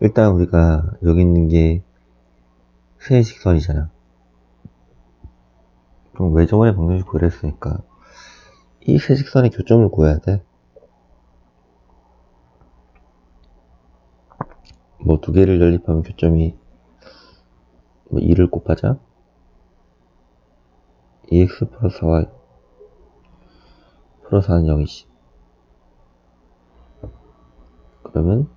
일단 우리가 여기 있는 게 세식선이잖아. 그럼 왜 저번에 방정식 구하려 했으니까 이 세식선의 교점을 구해야 돼. 뭐 두 개를 연립하면 교점이 뭐 2를 곱하자. 2x 플러스 4y 플러스 4는 0이지. 그러면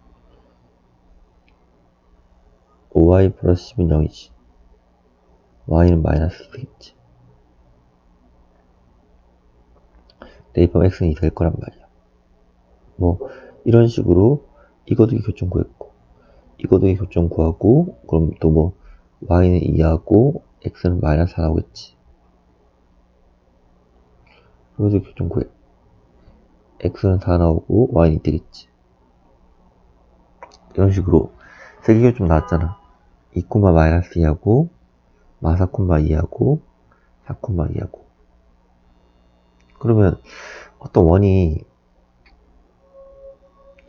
5y 플러스 10은 0이지. y는 마이너스 1 되겠지. 대입하면 x는 2될 거란 말이야. 뭐 이런 식으로 이거도 교점 구했고 이거도 교점 구하고 그럼 또 뭐 y는 2하고 x는 마이너스 4 나오겠지. 여기서 교점 구해. x는 4 나오고 y는 2 되겠지. 이런 식으로 세개 교점 나왔잖아. 2, 마이너스 2하고 마 4, 2하고 4, 2하고 그러면 어떤 원이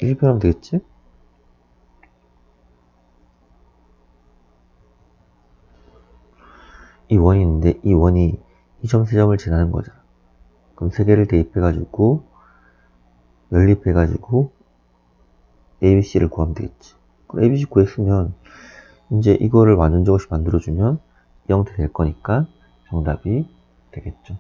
1표하면 되겠지? 이 원이 있는데 이 원이 2점 세점을 지나는 거잖아. 그럼 세 개를 대입해가지고 연립해가지고 ABC를 구하면 되겠지. 그럼 ABC 구했으면 이제 이거를 완전적없이 만들어주면 0대 될 거니까 정답이 되겠죠.